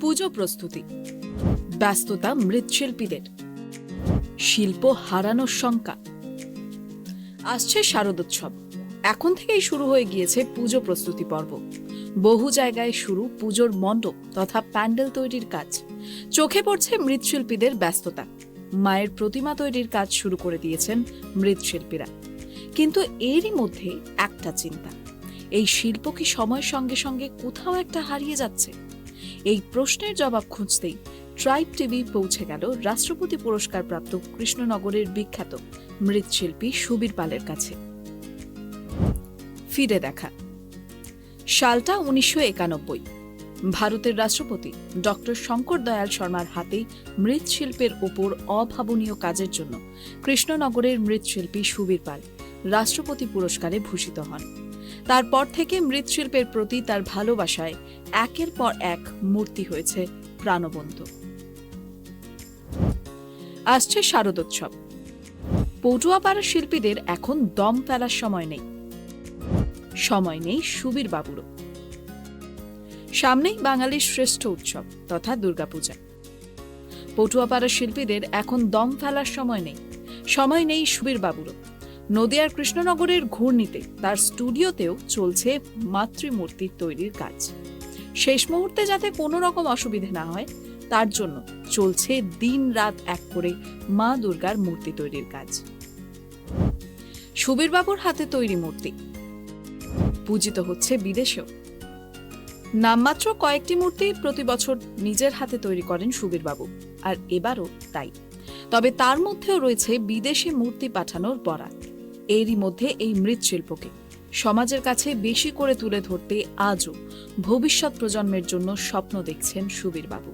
পুজো প্রস্তুতি। ব্যস্ততা মৃৎশিল্পীদের। শিল্প হারানোর শঙ্কা। আসছে শারদোৎসব। এখন থেকেই শুরু হয়ে গিয়েছে পুজো প্রস্তুতি পর্ব। বহু জায়গায় শুরু পুজোর মণ্ডপ তথা প্যান্ডেল তৈরির কাজ। চোখে পড়ছে মৃৎশিল্পীদের ব্যস্ততা। মায়ের প্রতিমা তৈরির কাজ শুরু করে দিয়েছেন মৃৎশিল্পীরা। কিন্তু এরই মধ্যে একটা চিন্তা। এই শিল্প কি সময়ের সঙ্গে সঙ্গে কোথাও একটা হারিয়ে যাচ্ছে? এই প্রশ্নের জবাব খুঁজতেই ট্রাইব টিভি পৌঁছে গেল রাষ্ট্রপতি পুরস্কার প্রাপ্ত কৃষ্ণনগরের বিখ্যাত মৃৎশিল্পী সুবীর পালের কাছে। ফিরে দেখা। সালটা উনিশশো একানব্বই। ভারতের রাষ্ট্রপতি ডক্টর শঙ্কর দয়াল শর্মার হাতেই মৃৎশিল্পের ওপর অভাবনীয় কাজের জন্য কৃষ্ণনগরের মৃৎশিল্পী সুবীর পাল রাষ্ট্রপতি পুরস্কারে ভূষিত হন। তারপর থেকে মৃৎশিল্পের প্রতি তার ভালোবাসায় একের পর এক মূর্তি হয়েছে প্রাণবন্ত। আসছে শারদোৎসব। পটুয়াপাড়ার শিল্পীদের এখন দম ফেলার সময় নেই। সময় নেই সুবীর বাবুরও। সামনেই বাঙালির শ্রেষ্ঠ উৎসব তথা দুর্গাপূজা। পটুয়াপাড়ার শিল্পীদের এখন দম ফেলার সময় নেই। সময় নেই সুবীর বাবুরও। নদিয়ার কৃষ্ণনগরের ঘূর্ণিতে তার স্টুডিওতেও চলছে মাতৃমূর্তির তৈরির কাজ। শেষ মুহূর্তে যাতে কোনো রকম অসুবিধে না হয়, তার জন্য চলছে দিন রাত এক করে মা দুর্গার মূর্তি তৈরির কাজ। সুবীরবাবুর হাতে তৈরি মূর্তি। পূজিত হচ্ছে বিদেশেও। নামমাত্র কয়েকটি মূর্তি প্রতি বছর নিজের হাতে তৈরি করেন সুবীরবাবু, আর এবারও তাই। তবে তার মধ্যেও রয়েছে বিদেশে মূর্তি পাঠানোর বরাত। এরই মধ্যে এই মৃৎশিল্পকে সমাজের কাছে বেশি করে তুলে ধরতে আজও ভবিষ্যৎ প্রজন্মের জন্য স্বপ্ন দেখছেন সুবীরবাবু।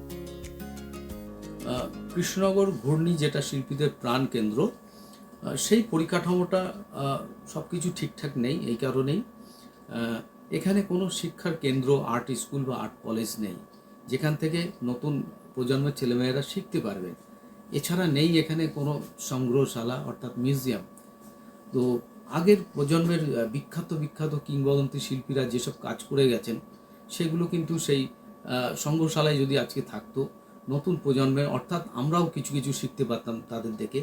কৃষ্ণনগর ঘূর্ণি যেটা শিল্পীদের প্রাণ কেন্দ্র সেই পরিকাঠামোটা সব কিছু ঠিকঠাক নেই, এই কারণেই এখানে কোনো শিক্ষার কেন্দ্র, আর্ট স্কুল বা আর্ট কলেজ নেই, যেখান থেকে নতুন প্রজন্মের ছেলেমেয়েরা শিখতে পারবে। এছাড়া নেই এখানে কোনো সংগ্রহশালা অর্থাৎ মিউজিয়াম। তো আগের প্রজন্মের বিখ্যাত বিখ্যাত কিংবদন্তি শিল্পীরা যেসব কাজ করে গেছেন, সেগুলো কিন্তু সেই সংগ্রহশালায় যদি আজকে থাকতো, নতুন প্রজন্মের অর্থাৎ আমরাও কিছু কিছু শিখতে পারতাম তাদের দেখে,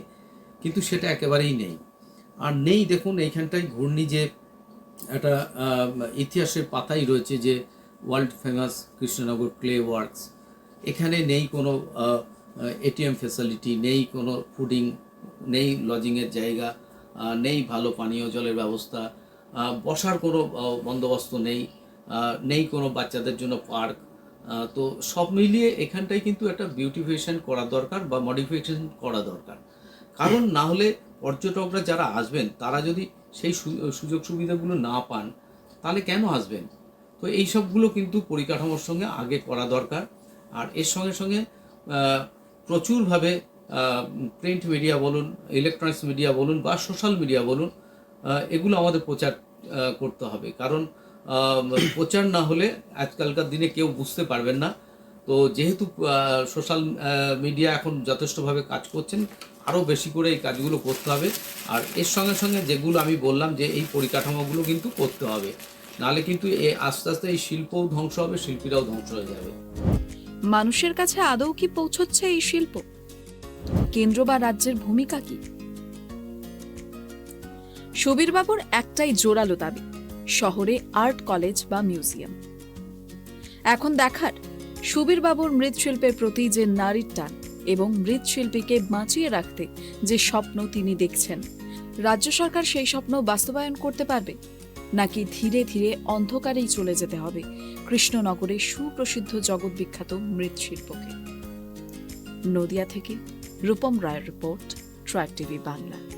কিন্তু সেটা একেবারেই নেই। আর নেই দেখুন, এইখানটায় ঘূর্ণি যে একটা ইতিহাসের পাতাই রয়েছে যে world famous Krishnanagar clay works, এখানে নেই কোনো এটিএম ফেসিলিটি নেই কোনো ফুডিং, নেই লজিংয়ের জায়গা নেই, ভালো পানীয় জলের ব্যবস্থা বসার কোনো বন্দোবস্ত নেই নেই কোনো বাচ্চাদের জন্য পার্ক তো সব মিলিয়ে এখানটায় কিন্তু একটা বিউটিফিকেশন করা দরকার বা মডিফিকেশন করা দরকার। কারণ না হলে পর্যটকরা যারা আসবেন, তারা যদি সেই সুযোগ সুবিধাগুলো না পান, তাহলে কেন আসবেন? তো এই সবগুলো কিন্তু পরিকাঠামোর সঙ্গে আগে করা দরকার। আর এর সঙ্গে সঙ্গে প্রচুরভাবে প্রিন্ট মিডিয়া বলুন ইলেকট্রনিক্স মিডিয়া বলুন বা সোশ্যাল মিডিয়া বলুন এগুলো আমাদের প্রচার করতে হবে। কারণ প্রচার না হলে আজকালকার দিনে কেউ বুঝতে পারবেন না। তো যেহেতু সোশ্যাল মিডিয়া এখন যথেষ্টভাবে কাজ করছেন, আরও বেশি করে এই কাজগুলো করতে হবে। আর এর সঙ্গে সঙ্গে যেগুলো আমি বললাম যে এই পরিকাঠামোগুলো কিন্তু করতে হবে। নাহলে কিন্তু এ আস্তে আস্তে এই শিল্পও ধ্বংস হবে, শিল্পীরাও ধ্বংস হয়ে যাবে। মানুষের কাছে আদৌ কি পৌঁছচ্ছে এই শিল্প? কেন্দ্র বা রাজ্যের ভূমিকা কি? সুবীরবাবুর একটাই জোরালো দাবি, শহরে আর্ট কলেজ বা মিউজিয়াম। এখন দেখার, সুবীরবাবুর মৃৎশিল্পের প্রতি যে নারীর টান এবং মৃৎশিল্পীকে বাঁচিয়ে রাখতে যে স্বপ্ন তিনি দেখছেন, রাজ্য সরকার সেই স্বপ্ন বাস্তবায়ন করতে পারবে? নাকি ধীরে ধীরে অন্ধকারেই চলে যেতে হবে কৃষ্ণনগরের সুপ্রসিদ্ধ জগৎবিখ্যাত মৃৎশিল্পকে? নদিয়া থেকে রূপম রায়ের রিপোর্ট ট্র্যাক টিভি বাংলা।